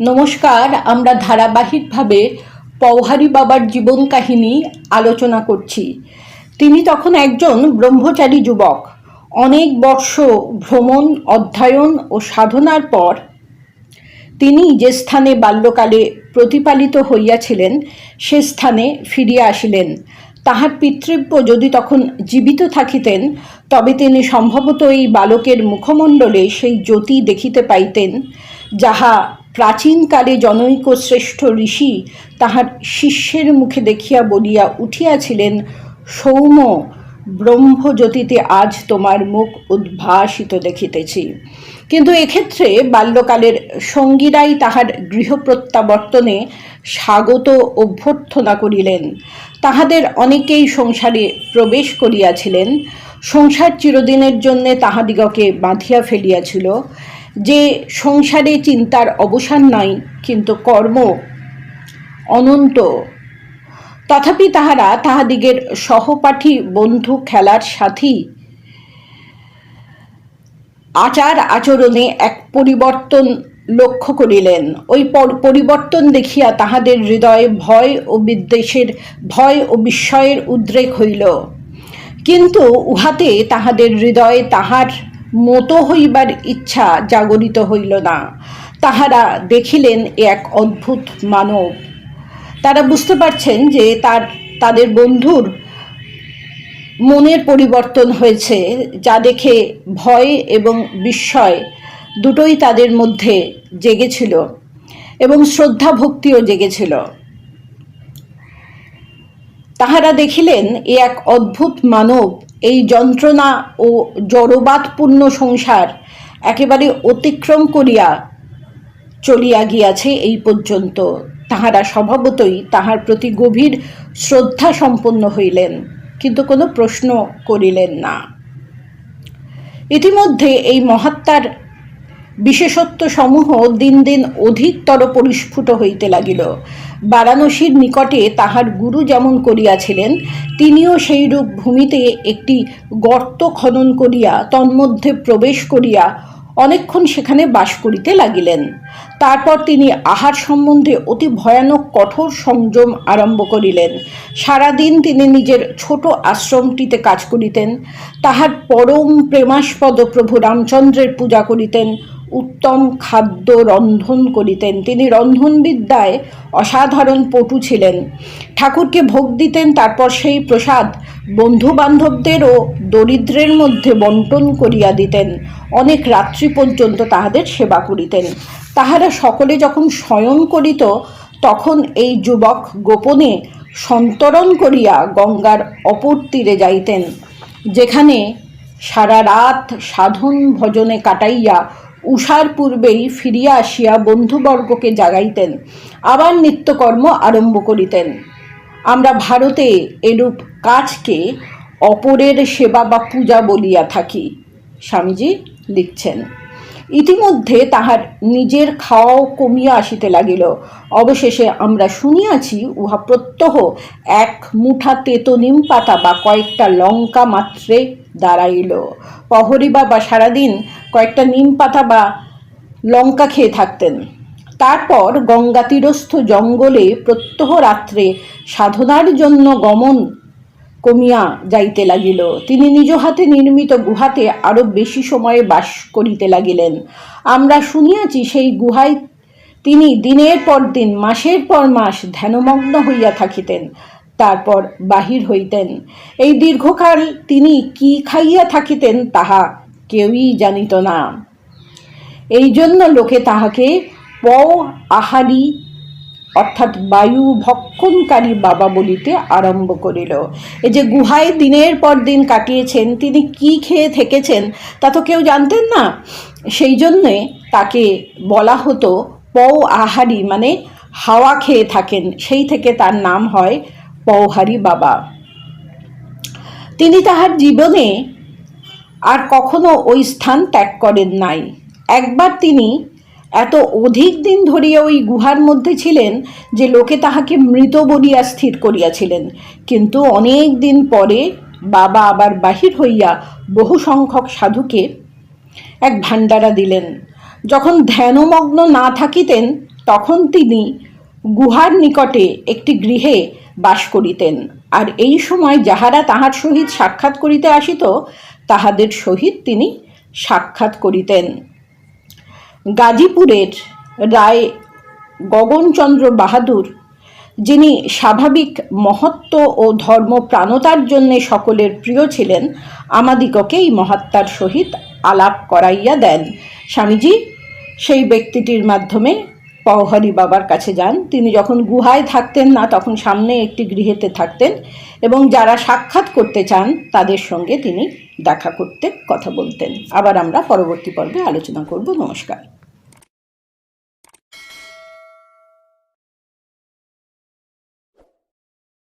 নমস্কার, আমরা ধারাবাহিকভাবে পৌহারি বাবার জীবন কাহিনী আলোচনা করছি। তিনি তখন একজন ব্রহ্মচারী যুবক। অনেক বর্ষ ভ্রমণ, অধ্যয়ন ও সাধনার পর তিনি যে স্থানে বাল্যকালে প্রতিপালিত হইয়াছিলেন, সে স্থানে ফিরিয়া আসিলেন। তাহার পিতৃব্য যদি তখন জীবিত থাকিতেন, তবে তিনি সম্ভবত এই বালকের মুখমণ্ডলে সেই জ্যোতি দেখিতে পাইতেন। যাহা প্রাচীনকালে জনৈক শ্রেষ্ঠ ঋষি তাহার শিষ্যের মুখে দেখিয়া বলিয়া উঠিয়াছিলেন, সৌম্য ব্রহ্মজ্যোতিতে আজ তোমার মুখ উদ্ভাসিত দেখিতেছি কিন্তু এক্ষেত্রে বাল্যকালের সঙ্গীরাই তাহার গৃহপ্রত্যাবর্তনে স্বাগত অভ্যর্থনা করিলেন। তাহাদের অনেকেই সংসারে প্রবেশ করিয়াছিলেন। সংসার চিরদিনের জন্যে তাহাদিগকে বাঁধিয়া ফেলিয়াছিল। যে সংসারে চিন্তার অবসান নাই, কিন্তু কর্ম অনন্ত। তথাপি তাহারা তাহাদিগের সহপাঠী, বন্ধু, খেলার সাথী। আচার আচরণে এক পরিবর্তন লক্ষ্য করিলেন। ওই পর- পরিবর্তন দেখিয়া তাহাদের হৃদয়ে ভয় ও বিদ্বেষের, ভয় ও বিস্ময়ের উদ্রেক হইল। কিন্তু উহাতে তাহাদের হৃদয়ে তাহার মতো হইবার ইচ্ছা জাগরিত হইল না। তাহারা দেখিলেন এক অদ্ভুত মানব। তারা বুঝতে পারছেন যে তার, তাদের বন্ধুর মনের পরিবর্তন হয়েছে, যা দেখে ভয় এবং বিস্ময় দুটোই তাদের মধ্যে জেগেছিল এবং শ্রদ্ধা ভক্তিও জেগেছিল। তাহারা দেখিলেন এ এক অদ্ভুত মানব এই যন্ত্রণা ও জড়বাদপূর্ণ সংসার একেবারে অতিক্রম করিয়া চলিয়া গিয়াছে এই পর্যন্ত। তাহারা স্বভাবতই তাহার প্রতি গভীর শ্রদ্ধা সম্পন্ন হইলেন, কিন্তু কোনো প্রশ্ন করিলেন না। ইতিমধ্যে এই মহাত্মার বিশেষত্ব সমূহ দিন দিন অধিকতর পরিস্ফুট হইতে লাগিল। বারাণসীর নিকটে তাহার গুরু যেমন করিয়াছিলেন, তিনিও সেইরূপ ভূমিতে একটি গর্ত খনন করিয়া তন্মধ্যে প্রবেশ করিয়া অনেকক্ষণ সেখানে বাস করিতে লাগিলেন। তারপর তিনি আহার সম্বন্ধে অতি ভয়ানক কঠোর সংযম আরম্ভ করিলেন। সারাদিন তিনি নিজের ছোট আশ্রমটিতে কাজ করিতেন। তাহার পরম প্রেমাস্পদ প্রভু রামচন্দ্রের পূজা করিতেন। উত্তম খাদ্য রন্ধন করিতেন। তিনি রন্ধনবিদ্যায় অসাধারণ পটু ছিলেন। ঠাকুরকে ভোগ দিতেন, তারপর সেই প্রসাদ বন্ধু বান্ধবদের ও দরিদ্রের মধ্যে বন্টন করিয়া দিতেন। অনেক রাত্রি পর্যন্ত তাহাদের সেবা করিতেন। তাহারা সকলে যখন শয়ন করিত, তখন এই যুবক গোপনে সন্তরণ করিয়া গঙ্গার অপর তীরে যাইতেন, যেখানে সারা রাত সাধন ভজনে কাটাইয়া উষার পূর্বেই ফিরিয়া আসিয়া বন্ধুবর্গকে জাগাইতেন। আবার নিত্যকর্ম আরম্ভ করিতেন। আমরা ভারতে এরূপ কাজকে অপরের সেবা বা পূজা বলিয়া থাকি, স্বামীজি লিখছেন। ইতিমধ্যে তাহার নিজের খাওয়াও কমিয়া আসিতে লাগিল। অবশেষে আমরা শুনিয়াছি, উহা প্রত্যহ এক মুঠা তেতো নিম পাতা বা কয়েকটা লঙ্কা মাত্রে দাঁড়াইল। প্রহরী বা সারাদিন কয়েকটা নিম পাতা বা লঙ্কা খেয়ে থাকতেন। তারপর গঙ্গা তীরস্থ জঙ্গলে প্রত্যহ রাত্রে সাধনার জন্য গমন কমিয়া যাইতে লাগিল। তিনি নিজ হাতে নির্মিত গুহাতে আরও বেশি সময়ে বাস করিতে লাগিলেন। আমরা শুনিয়াছি সেই গুহায় তিনি দিনের পর দিন, মাসের পর মাস ধ্যানমগ্ন হইয়া থাকিতেন, তারপর বাহির হইতেন। এই দীর্ঘকাল তিনি কি খাইয়া থাকিতেন তাহা কেউই জানিত না। এই জন্য লোকে তাহাকে প আহারি, অর্থাৎ বায়ু ভক্ষণকারী বাবা বলিতে আরম্ভ করিল। এই যে গুহায় দিনের পর দিন কাটিয়েছেন, তিনি কি খেয়ে থেকেছেন তা তো কেউ জানতেন না। সেই জন্যে তাকে বলা হতো প আহারি মানে হাওয়া খেয়ে থাকেন। সেই থেকে তার নাম হয় পৌহারি বাবা। তিনি তাহার জীবনে আর কখনো ওই স্থান ত্যাগ করেন নাই। একবার তিনি এত অধিক দিন ধরিয়া ওই গুহার মধ্যে ছিলেন যে লোকে তাহাকে মৃত বলিয়া স্থির করিয়াছিলেন। কিন্তু অনেক দিন পরে বাবা আবার বাহির হইয়া বহু সংখ্যক সাধুকে এক ভাণ্ডারা দিলেন। যখন ধ্যানমগ্ন না থাকিতেন, তখন তিনি গুহার নিকটে একটি গৃহে বাস করিতেন। আর এই সময় যাহারা তাহার সহিত সাক্ষাৎ করিতে আসিত, তাহাদের সহিত তিনি সাক্ষাৎ করিতেন। গাজীপুরের রায় গগনচন্দ্র বাহাদুর, যিনি স্বাভাবিক মহত্ব ও ধর্মপ্রাণতার জন্যে সকলের প্রিয় ছিলেন আমাদিগকে এই মহাত্মার সহিত আলাপ করাইয়া দেন। স্বামীজি, সেই ব্যক্তিটির মাধ্যমে পওহারি বাবার কাছে যান। তিনি যখন গুহায় থাকতেন না, তখন সামনে একটি গৃহেতে থাকতেন এবং যারা সাক্ষাৎ করতে চান, তাদের সঙ্গে তিনি দেখা করতে কথা বলতেন। আবার আমরা পরবর্তী পর্বে আলোচনা করব। নমস্কার।